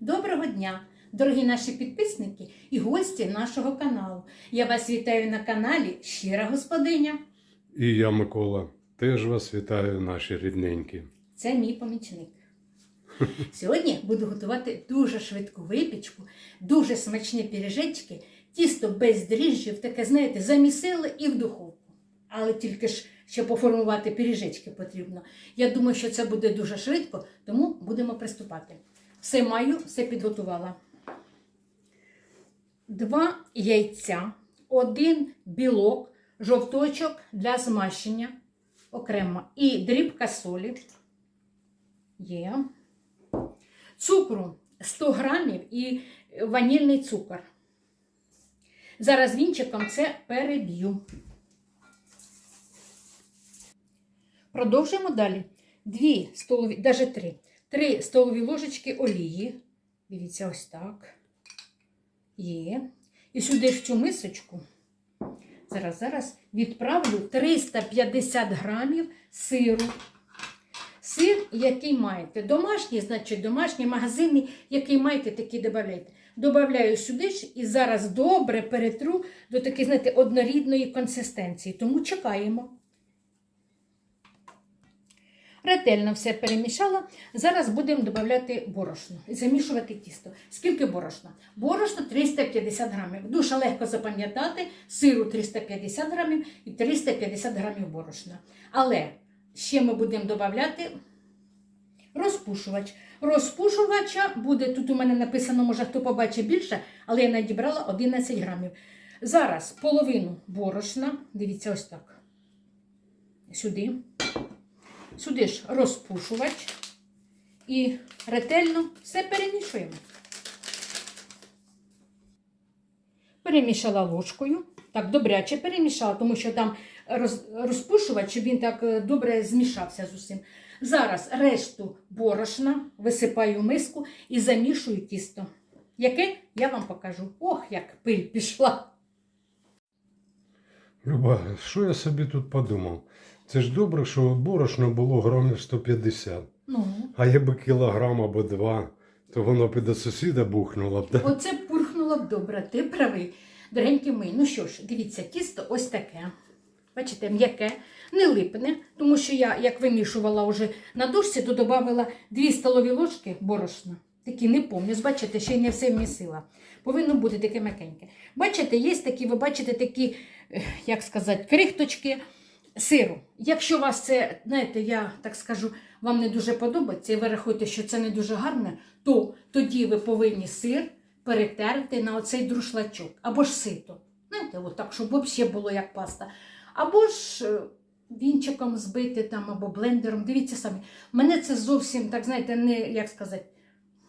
Доброго дня, дорогі наші підписники і гості нашого каналу. Я вас вітаю на каналі Щира Господиня. І я, Микола, теж вас вітаю, наші рідненькі. Це мій помічник. Сьогодні буду готувати дуже швидку випічку, дуже смачні піріжечки, тісто без дріжджів, таке, знаєте, замісили і в духовку. Але тільки ж, щоб поформувати пиріжечки потрібно. Я думаю, що це буде дуже швидко, тому будемо приступати. Все маю, все підготувала. Два яйця, один білок, жовточок для змащення окремо і дрібка солі. Є. Цукру 100 грамів і ванільний цукор. Зараз вінчиком це переб'ю. Продовжуємо далі. Дві столові, навіть три. Три столові ложечки олії. Дивіться, ось так. Є. І сюди в цю мисочку. Зараз, зараз відправлю 350 грамів сиру. Сир, який маєте. Домашній, значить, домашній, магазинний, який маєте, такий додавайте. Добавляю сюди ж і зараз добре перетру до такої, знаєте, однорідної консистенції. Тому чекаємо. Ретельно все перемішала. Зараз будемо додавати борошно і замішувати тісто. Скільки борошна? Борошно 350 грамів. Дуже легко запам'ятати сиру 350 грамів і 350 грамів борошна. Але ще ми будемо додавати розпушувач. Розпушувача буде, тут у мене написано, може хто побачить більше, але я надібрала 11 грамів. Зараз половину борошна, дивіться ось так. Сюди. Сюди ж розпушувач і ретельно все перемішуємо. Перемішала ложкою. Так, добряче перемішала, тому що там роз, розпушувач, щоб він так е, добре змішався з усім. Зараз решту борошна висипаю в миску і замішую тісто. Яке я вам покажу. Ох, як пиль пішла. Люба, що я собі тут подумав? Це ж добре, що борошно було грамів 150. Ну, А якби кілограм або два, то воно б і до сусіда бухнуло б. Да? Оце пурхнуло б добре, ти правий. Дорогенькі мої, ну що ж, дивіться, тісто ось таке. Бачите, м'яке, не липне, тому що я, як вимішувала вже на дошці, то додавала 2 столові ложки борошна. Такі не помню, бачите, ще й не все вмісила. Повинно бути таке м'якеньке. Бачите, є такі, ви бачите, такі, як сказати, крихточки сиру. Якщо вас це, знаєте, я так скажу, вам не дуже подобається, і ви рахуєте, що це не дуже гарне, то тоді ви повинні сир перетерти на оцей друшлачок або ж сито. Знаєте, от так, щоб взагалі було як паста. Або ж е, вінчиком збити там, або блендером. Дивіться самі. Мене це зовсім, так знаєте, не як сказати,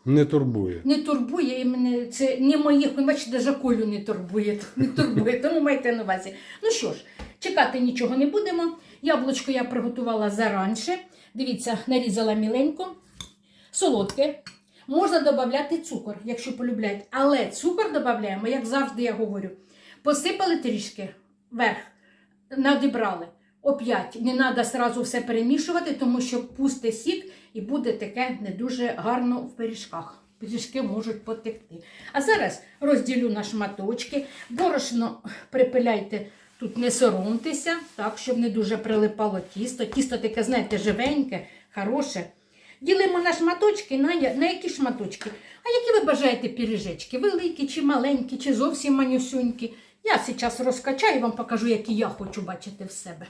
Не турбує. не турбує і мене це не моїх, бачите, даже колю не турбує, не турбує, тому майте на увазі. Ну що ж, чекати нічого не будемо. Яблучко я приготувала заранше. Дивіться, нарізала міленько. Солодке. Можна додати цукор, якщо полюбляють. Але цукор додаємо, як завжди я говорю. Посипали трішки вверх, надібрали. Оп'ять не треба сразу все перемішувати, тому що пусте сік і буде таке не дуже гарно в пиріжках. Пиріжки можуть потекти. А зараз розділю на шматочки. Борошно припиляйте, тут не соромтеся, так, щоб не дуже прилипало тісто. Тісто таке, знаєте, живеньке, хороше. Ділимо на шматочки, на, на які шматочки? А які ви бажаєте пиріжечки? Великі чи маленькі, чи зовсім манюсюнькі? Я зараз розкачаю і вам покажу, які я хочу бачити в себе.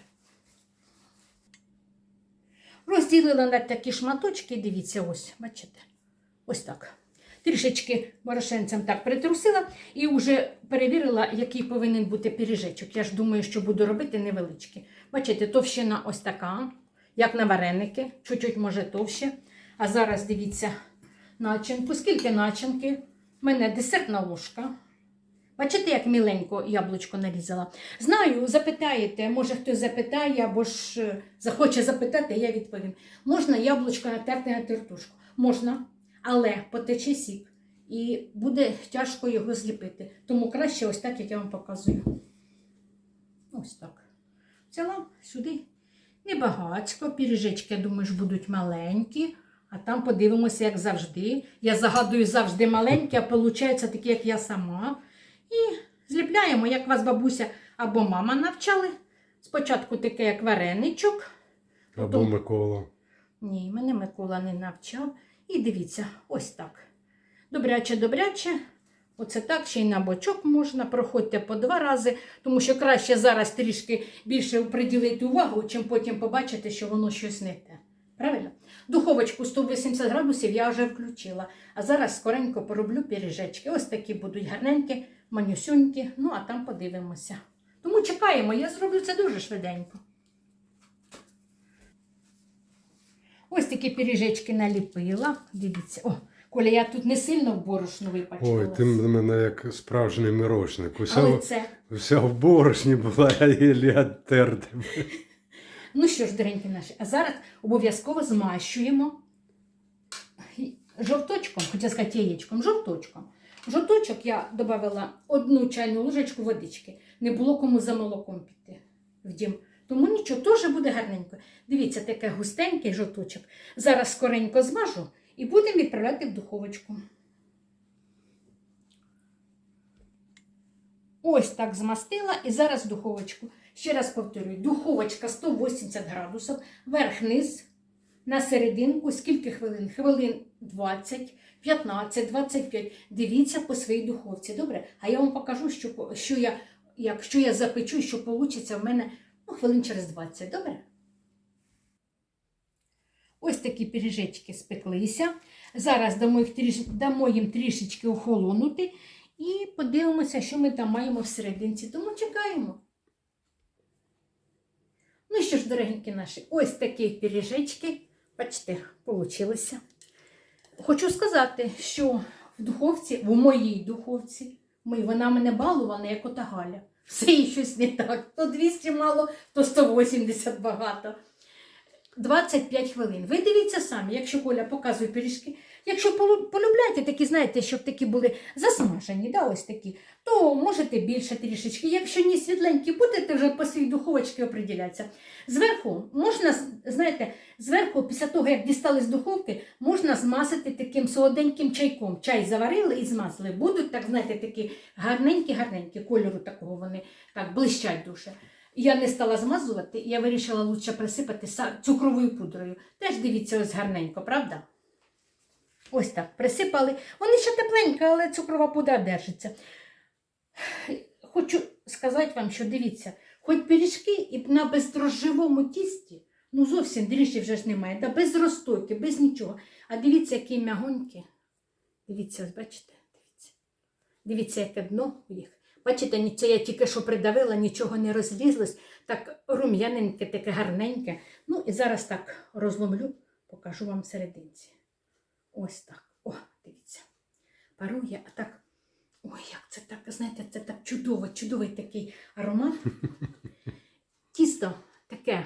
Розділила на такі шматочки, дивіться, ось, бачите? Ось так. Трішечки борошенцем так притрусила і вже перевірила, який повинен бути пиріжечок. Я ж думаю, що буду робити невеличкі. Бачите, товщина ось така, як на вареники, чуть-чуть може товще. А зараз дивіться начинку. Скільки начинки? У мене десертна ложка. Бачите, як міленько яблучко нарізала. Знаю, запитаєте, може хтось запитає або ж е, захоче запитати, я відповім. Можна яблучко натерти на тертушку? Можна, але потече сік. І буде тяжко його зліпити. Тому краще ось так, як я вам показую. Ось так. Взяла сюди небагацько, піріжечки, я думаю, ж будуть маленькі, А там подивимося, як завжди. Я загадую завжди маленьке, а виходить таке, як я сама. І зліпляємо, як вас бабуся або мама навчали. Спочатку таке, як вареничок. Або Потім- Микола. Ні, мене Микола не навчав. І дивіться, ось так. Добряче, добряче. Оце так, ще й на бочок можна. Проходьте по два рази, тому що краще зараз трішки більше приділити увагу, чим потім побачити, що воно щось не те. Правильно? Духовочку 180 градусів я вже включила. А зараз скоренько пороблю пиріжечки. Ось такі будуть гарненькі, манюсюнькі. Ну, а там подивимося. Тому чекаємо, я зроблю це дуже швиденько. Ось такі пиріжечки наліпила. Дивіться. О, Коля, я тут не сильно в борошно випачкалась. Ой, ти мене як справжній мирошник. Уся, Але це. вся в борошні була, я її відтерти. Ну що ж, доренькі наші, а зараз обов'язково змащуємо жовточком, хотя сказати яєчком, жовточком. Жовточок я додала одну чайну ложечку водички. Не було кому за молоком піти в дім. Тому нічого, теж буде гарненько. Дивіться, таке густенький жовточок. Зараз скоренько змажу і будемо відправляти в духовочку. Ось так змастила і зараз в духовочку. Ще раз повторюю, духовочка 180 градусів, верх-низ, на серединку, скільки хвилин? Хвилин 20, 15, 25. Дивіться по своїй духовці, добре? А я вам покажу, що, що я, якщо я запечу, що вийде в мене ну, хвилин через 20, добре? Ось такі пиріжечки спеклися. Зараз дамо, їх тріш... дамо їм трішечки охолонути і подивимося, що ми там маємо всерединці. Тому чекаємо. Ну що ж, дорогенькі наші, ось такі пиріжечки. Бачите, получилося. Хочу сказати, що в духовці, в моїй духовці, вона мене балувала, як ота Галя. Все і щось не так. То 200 мало, то 180 багато. 25 хвилин. Ви дивіться самі, якщо Коля показує пиріжки. Якщо полю- полюбляєте такі, знаєте, щоб такі були засмажені, да, ось такі, то можете більше трішечки. Якщо ні світленькі будете, вже по своїй духовочці оприділятися. Зверху можна, знаєте, зверху, після того, як дістали з духовки, можна змазати таким солоденьким чайком. Чай заварили і змазали. Будуть, так, знаєте, такі гарненькі-гарненькі, кольору такого вони так блищать дуже. Я не стала змазувати, я вирішила лучше присипати цукровою пудрою. Теж дивіться, ось гарненько, правда? Ось так, присипали. Вони ще тепленькі, але цукрова пудра держиться. Хочу сказати вам, що дивіться, хоч пиріжки і на бездрожжевому тісті, ну зовсім дріжджі вже ж немає, да, без розтойки, без нічого. А дивіться, які м'ягонькі. Дивіться, бачите? Дивіться. Дивіться, яке дно у їх. Бачите, це я тільки що придавила, нічого не розлізлось. Так рум'яненьке, таке гарненьке. Ну і зараз так розломлю, покажу вам серединці. Ось так. О, дивіться. Парує, а так. Ой, як це так, знаєте, це так чудово, чудовий такий аромат. Тісто таке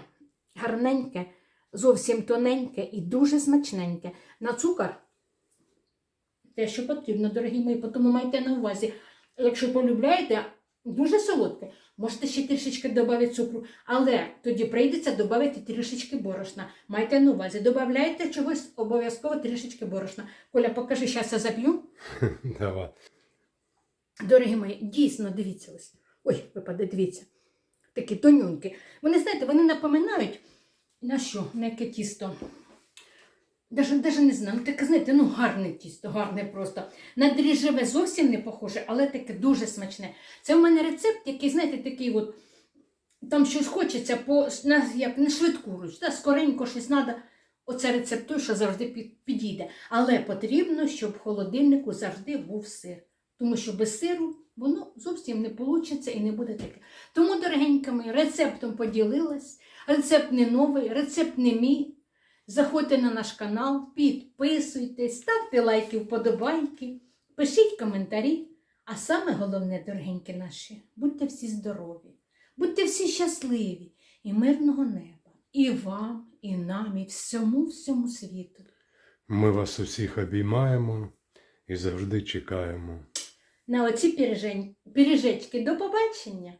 гарненьке, зовсім тоненьке і дуже смачненьке. На цукор те, що потрібно, дорогі мої, тому майте на увазі. Якщо полюбляєте, дуже солодке, можете ще трішечки додати цукру, але тоді прийдеться додати трішечки борошна. Майте на увазі, додавайте чогось обов'язково трішечки борошна. Коля, покажи, зараз я заб'ю. Давай. Дорогі мої, дійсно, дивіться ось. Ой, випаде, дивіться. Такі тонюнькі. Вони, знаєте, вони напоминають на що? На яке тісто? Даже, не знаю, ну таке, знаєте, ну гарне тісто, гарне просто. На дріжджеве зовсім не похоже, але таке дуже смачне. Це в мене рецепт, який, знаєте, такий от, там щось хочеться по, на, як, на швидку руч, да, скоренько щось треба. Оце рецепт той, що завжди під, підійде. Але потрібно, щоб в холодильнику завжди був сир. Тому що без сиру воно зовсім не вийде і не буде таке. Тому, дорогенька рецептом поділилась. Рецепт не новий, рецепт не мій. Заходьте на наш канал, підписуйтесь, ставте лайки, вподобайки, пишіть коментарі. А саме головне, дорогенькі наші, будьте всі здорові, будьте всі щасливі і мирного неба. І вам, і нам, і всьому всьому світу. Ми вас усіх обіймаємо і завжди чекаємо. На оці пиріжечки до побачення!